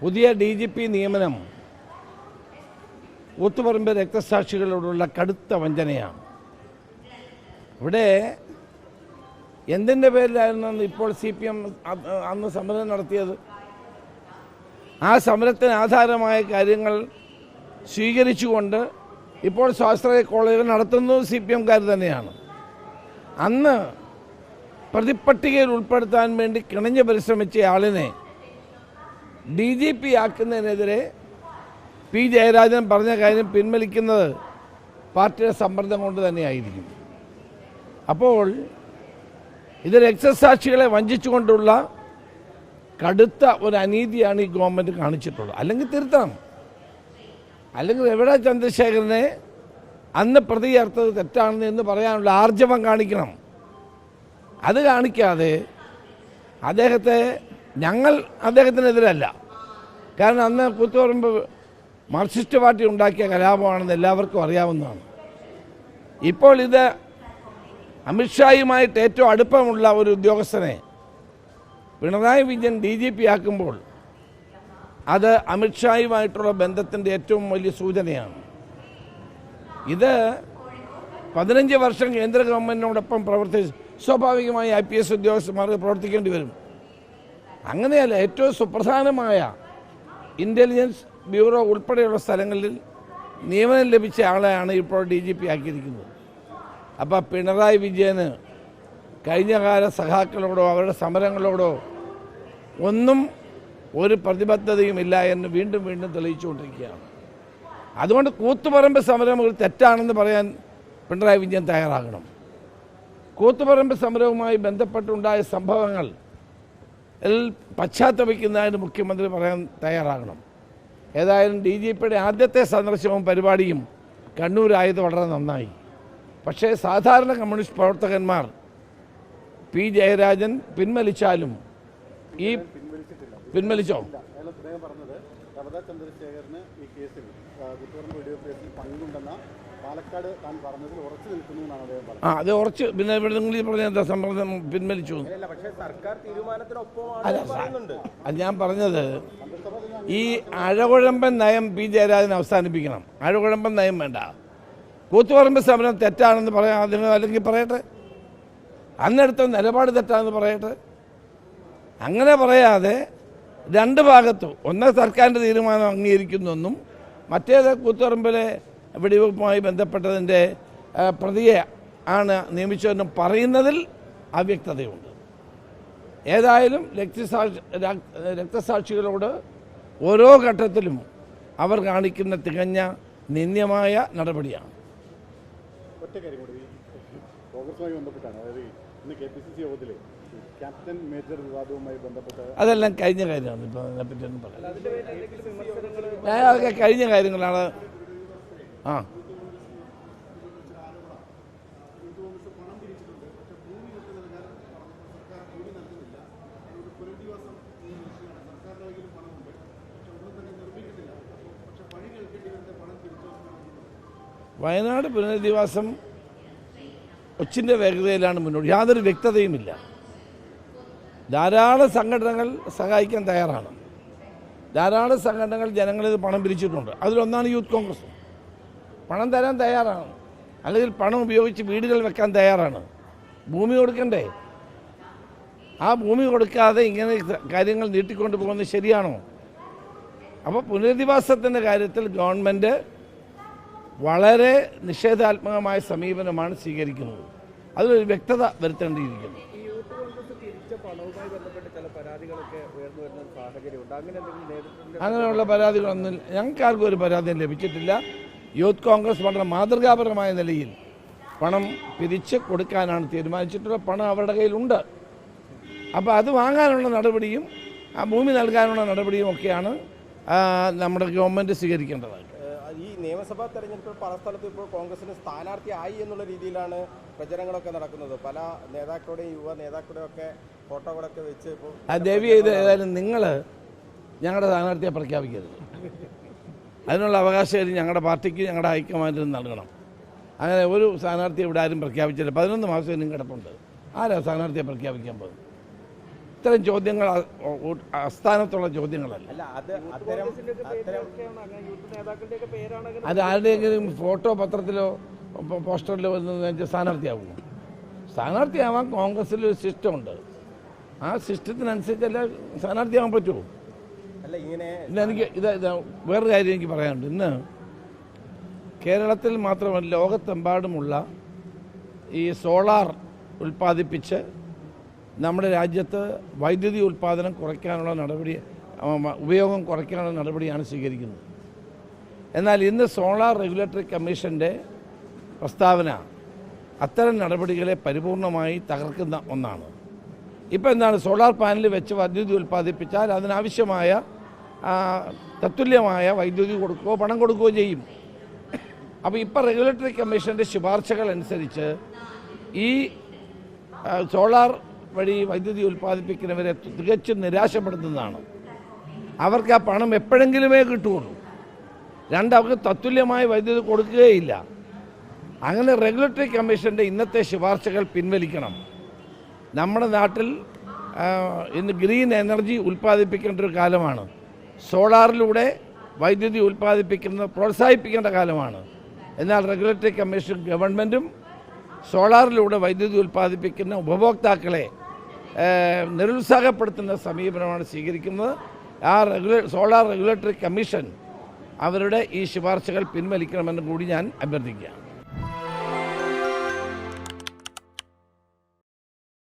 പുതിയ D G P നിയമനം ഊത്തുപറമ്പ് രക്തസാക്ഷികളോടുള്ള കടുത്ത വഞ്ചനയാണ്. ഇവിടെ എന്തിന്റെ പേരിലായിരുന്നു ഇപ്പോൾ സി പി എം അന്ന് സമരം നടത്തിയത്? ആ സമരത്തിന് ആധാരമായ കാര്യങ്ങൾ സ്വീകരിച്ചുകൊണ്ട് ഇപ്പോൾ സ്വാശ്രയ കോളേജുകൾ നടത്തുന്നത് സി പി എംകാർ തന്നെയാണ്. അന്ന് പ്രതിപ്പട്ടികയിൽ ഉൾപ്പെടുത്താൻ വേണ്ടി കിണഞ്ഞ് പരിശ്രമിച്ച ആളിനെ ഡി ജി പി ആക്കുന്നതിനെതിരെ പി ജയരാജൻ പറഞ്ഞ കാര്യം പിൻവലിക്കുന്നത് പാർട്ടിയുടെ സമ്മർദ്ദം കൊണ്ട് തന്നെയായിരിക്കും. അപ്പോൾ ഇത് രക്തസാക്ഷികളെ വഞ്ചിച്ചുകൊണ്ടുള്ള കടുത്ത ഒരു അനീതിയാണ് ഈ ഗവൺമെന്റ് കാണിച്ചിട്ടുള്ളത്. അല്ലെങ്കിൽ തിരുത്തണം. അല്ലെങ്കിൽ എവിടെ ചന്ദ്രശേഖരനെ അന്ന് പ്രതി ചേർത്തത് തെറ്റാണെന്ന് എന്ന് പറയാനുള്ള ആർജവം കാണിക്കണം. അത് കാണിക്കാതെ അദ്ദേഹത്തെ ഞങ്ങൾ അദ്ദേഹത്തിനെതിരല്ല. കാരണം അന്ന് കൂത്തുപറമ്പ് മാർക്സിസ്റ്റ് പാർട്ടി ഉണ്ടാക്കിയ കലാപമാണെന്ന് എല്ലാവർക്കും അറിയാവുന്നതാണ്. ഇപ്പോൾ ഇത് അമിത്ഷായുമായിട്ട് ഏറ്റവും അടുപ്പമുള്ള ഒരു ഉദ്യോഗസ്ഥനെ Pinarayi Vijayan D G P ആക്കുമ്പോൾ അത് അമിത്ഷായുമായിട്ടുള്ള ബന്ധത്തിന്റെ ഏറ്റവും വലിയ സൂചനയാണ്. ഇത് പതിനഞ്ച് വർഷം കേന്ദ്ര ഗവൺമെന്റിനോടൊപ്പം പ്രവർത്തിച്ച് സ്വാഭാവികമായി ഐ പി എസ് ഉദ്യോഗസ്ഥന്മാർക്ക് പ്രവർത്തിക്കേണ്ടി വരും. അങ്ങനെയല്ല ഏറ്റവും സുപ്രധാനമായ ഇന്റലിജൻസ് ബ്യൂറോ ഉൾപ്പെടെയുള്ള സ്ഥലങ്ങളിൽ നിയമനം ലഭിച്ച ആളെയാണ് ഇപ്പോൾ ഡി ജി പി ആക്കിയിരിക്കുന്നത്. അപ്പോൾ പിണറായി വിജയന് കഴിഞ്ഞകാല സഖാക്കളോടോ അവരുടെ സമരങ്ങളോടോ ഒന്നും ഒരു പ്രതിബദ്ധതയും ഇല്ല എന്ന് വീണ്ടും വീണ്ടും തെളിയിച്ചുകൊണ്ടിരിക്കുകയാണ്. അതുകൊണ്ട് കൂത്തുപറമ്പ് സമരം ഒരു തെറ്റാണെന്ന് പറയാൻ പിണറായി വിജയൻ തയ്യാറാകണം. കൂത്തുപറമ്പ് സമരവുമായി ബന്ധപ്പെട്ടുണ്ടായ സംഭവങ്ങൾ പശ്ചാത്തപിക്കുന്നതിന് മുഖ്യമന്ത്രി പറയാൻ തയ്യാറാകണം. ഏതായാലും ഡി ജി പിയുടെ ആദ്യത്തെ സന്ദർശനവും പരിപാടിയും കണ്ണൂരായത് വളരെ നന്നായി. പക്ഷേ സാധാരണ കമ്മ്യൂണിസ്റ്റ് പ്രവർത്തകന്മാർ പി ജയരാജൻ പിൻവലിച്ചാലും ഈ പിൻവലിച്ചോ? അദ്ദേഹം ചന്ദ്രശേഖരന് ഈ കേസിൽ ആ, കുറ്റപുറം വീഡിയോ കേസിൽ പങ്കുണ്ടെന്ന പാലക്കാട് താൻ പറഞ്ഞതിൽ ഉറച്ചു നിൽക്കുന്നു എന്നാണ് അദ്ദേഹം പറഞ്ഞത്. ആ അത് ഉറച്ച് പിന്നെ ഇവിടെ നിങ്ങൾ ഈ പറഞ്ഞ എന്താ സമ്മർദ്ദം പിൻവലിച്ചു അല്ല പക്ഷേ സർക്കാർ അത് ഞാൻ പറഞ്ഞത് ഈ അഴകുഴമ്പൻ നയം പി ജയരാജൻ അവസാനിപ്പിക്കണം. അഴകുഴമ്പൻ നയം വേണ്ട. കൂത്തുപറമ്പ് സമരം തെറ്റാണെന്ന് പറയാം അതിന് അല്ലെങ്കിൽ പറയട്ടെ. അന്നെടുത്ത നിലപാട് തെറ്റാണെന്ന് പറയട്ടെ. അങ്ങനെ പറയാതെ രണ്ട് ഭാഗത്തും. ഒന്ന് സർക്കാരിന്റെ തീരുമാനം അംഗീകരിക്കുന്നെന്നും മറ്റേത് കൂത്തുറമ്പിലെ വെടിവെപ്പുമായി ബന്ധപ്പെട്ടതിന്റെ പ്രതിയെ ആണ് നിയമിച്ചതെന്നും പറയുന്നതിൽ അവ്യക്തതയുണ്ട്. ഏതായാലും രക്തസാക്ഷി രക്തസാക്ഷികളോട് ഓരോ ഘട്ടത്തിലും അവർ കാണിക്കുന്ന തികഞ്ഞ നിന്ദ്യമായ നടപടിയാണ്. ഒറ്റ കാര്യം കൂടി. കോൺഗ്രസുമായി ബന്ധപ്പെട്ടാണ്. അതായത് അതെല്ലാം കഴിഞ്ഞ കാര്യമാണ്. ഇപ്പോൾ അതിനെപ്പറ്റി ഒന്നും പറയാം. ഞാൻ അതൊക്കെ കഴിഞ്ഞ കാര്യങ്ങളാണ്. ആ. വയനാട് പുനരധിവാസം ഒച്ചിന്റെ വേഗതയിലാണ് മുന്നോട്ട്. യാതൊരു വ്യക്തതയുമില്ല. ധാരാളം സംഘടനകൾ സഹായിക്കാൻ തയ്യാറാണ്. ധാരാളം സംഘടനകൾ ജനങ്ങളിൽ പണം പിരിച്ചിട്ടുണ്ട്. അതിലൊന്നാണ് യൂത്ത് കോൺഗ്രസ്. പണം തരാൻ തയ്യാറാണ്. അല്ലെങ്കിൽ പണം ഉപയോഗിച്ച് വീടുകൾ വെക്കാൻ തയ്യാറാണ്. ഭൂമി കൊടുക്കണ്ടേ? ആ ഭൂമി കൊടുക്കാതെ ഇങ്ങനെ കാര്യങ്ങൾ നീട്ടിക്കൊണ്ട് പോകുന്നത് ശരിയാണോ? അപ്പോൾ പുനരധിവാസത്തിന്റെ കാര്യത്തിൽ ഗവൺമെന്റ് വളരെ നിഷേധാത്മകമായ സമീപനമാണ് സ്വീകരിക്കുന്നത്. അതിലൊരു വ്യക്തത വരുത്തേണ്ടിയിരിക്കുന്നു. അങ്ങനെയുള്ള പരാതികളൊന്നും ഞങ്ങൾക്ക് ആർക്കും ഒരു പരാതിയും ലഭിച്ചിട്ടില്ല. യൂത്ത് കോൺഗ്രസ് വളരെ മാതൃകാപരമായ നിലയിൽ പണം പിരിച്ച് കൊടുക്കാനാണ് തീരുമാനിച്ചിട്ടുള്ളത്. പണം അവരുടെ കയ്യിലുണ്ട്. അപ്പോൾ അത് വാങ്ങാനുള്ള നടപടിയും ആ ഭൂമി നൽകാനുള്ള നടപടിയും ഒക്കെയാണ് നമ്മുടെ ഗവൺമെന്റ് സ്വീകരിക്കേണ്ടത് ഏഹ് ഈ നിയമസഭാ തെരഞ്ഞെടുപ്പിൽ പല സ്ഥലത്തും ഇപ്പോൾ കോൺഗ്രസിന് സ്ഥാനാർത്ഥി ആയി എന്നുള്ള രീതിയിലാണ് പ്രചരണങ്ങളൊക്കെ നടക്കുന്നത്. പല നേതാക്കളുടെയും യുവ നേതാക്കളുടെയും ഒക്കെ ഫോട്ടോകളൊക്കെ വെച്ച് ഇപ്പോൾ ദേവി ചെയ്ത് ഏതായാലും നിങ്ങൾ ഞങ്ങളുടെ സ്ഥാനാർത്ഥിയെ പ്രഖ്യാപിക്കരുത്. അതിനുള്ള അവകാശം ഞങ്ങളുടെ പാർട്ടിക്ക് ഞങ്ങളുടെ ഹൈക്കമാൻഡിന് നൽകണം. അങ്ങനെ ഒരു സ്ഥാനാർത്ഥി ഇവിടെ ആരും പ്രഖ്യാപിച്ചില്ല. പതിനൊന്ന് മാസം ഇനിയും കിടപ്പുണ്ട് ആരാ സ്ഥാനാർത്ഥിയെ പ്രഖ്യാപിക്കാൻ പോകുന്നത്? ഇത്തരം ചോദ്യങ്ങൾ അസ്ഥാനത്തുള്ള ചോദ്യങ്ങളല്ല. അത് അത്തരം അത്തരം ആരുടെയെങ്കിലും ഫോട്ടോ പത്രത്തിലോ പോസ്റ്ററിലോ വന്ന് വെച്ച് സ്ഥാനാർത്ഥിയാകുമോ സ്ഥാനാർത്ഥിയാവാൻ കോൺഗ്രസിൽ ഒരു സിസ്റ്റം ഉണ്ട് ആ സിസ്റ്റത്തിനനുസരിച്ചല്ല സ്ഥാനാർത്ഥിയാവാൻ പറ്റുമോ ഇന്ന് എനിക്ക് ഇത് വേറൊരു കാര്യം എനിക്ക് പറയാനുണ്ട്. ഇന്ന് കേരളത്തിൽ മാത്രമല്ല ലോകത്തെമ്പാടുമുള്ള ഈ സോളാർ ഉൽപ്പാദിപ്പിച്ച് നമ്മുടെ രാജ്യത്ത് വൈദ്യുതി ഉൽപ്പാദനം കുറയ്ക്കാനുള്ള നടപടി ഉപയോഗം കുറയ്ക്കാനുള്ള നടപടിയാണ് സ്വീകരിക്കുന്നത്. എന്നാൽ ഇന്ന് സോളാർ റെഗുലേറ്ററി കമ്മീഷന്റെ പ്രസ്താവന അത്തരം നടപടികളെ പരിപൂർണമായി തകർക്കുന്ന ഒന്നാണ്. ഇപ്പോൾ എന്താണ് സോളാർ പാനൽ വെച്ച് വൈദ്യുതി ഉൽപ്പാദിപ്പിച്ചാൽ അതിനാവശ്യമായ തത്തുല്യമായ വൈദ്യുതി കൊടുക്കുകയോ പണം കൊടുക്കുകയോ ചെയ്യും. അപ്പോൾ ഇപ്പോൾ റെഗുലേറ്ററി കമ്മീഷന്റെ ശുപാർശകൾ അനുസരിച്ച് ഈ സോളാർ വഴി വൈദ്യുതി ഉൽപ്പാദിപ്പിക്കുന്നവരെ തികച്ചും നിരാശപ്പെടുത്തുന്നതാണ്. അവർക്ക് ആ പണം എപ്പോഴെങ്കിലുമേ കിട്ടുകയുള്ളൂ. രണ്ട് അവർക്ക് തത്തുല്യമായ വൈദ്യുതി കൊടുക്കുകയില്ല. അങ്ങനെ റെഗുലേറ്ററി കമ്മീഷന്റെ ഇന്നത്തെ ശുപാർശകൾ പിൻവലിക്കണം. നമ്മുടെ നാട്ടിൽ ഇന്ന് ഗ്രീൻ എനർജി ഉൽപ്പാദിപ്പിക്കേണ്ട ഒരു കാലമാണ്. സോളാറിലൂടെ വൈദ്യുതി ഉൽപ്പാദിപ്പിക്കുന്നത് പ്രോത്സാഹിപ്പിക്കേണ്ട കാലമാണ്. എന്നാൽ റെഗുലേറ്ററി കമ്മീഷൻ ഗവൺമെന്റും സോളാറിലൂടെ വൈദ്യുതി ഉൽപ്പാദിപ്പിക്കുന്ന ഉപഭോക്താക്കളെ നിരുത്സാഹപ്പെടുത്തുന്ന സമീപനമാണ് സ്വീകരിക്കുന്നത്. ആ റെഗുലേ സോളാർ റെഗുലേറ്ററി കമ്മീഷൻ അവരുടെ ഈ ശുപാർശകൾ പിൻവലിക്കണമെന്ന് കൂടി ഞാൻ അഭ്യർത്ഥിക്കുകയാണ്.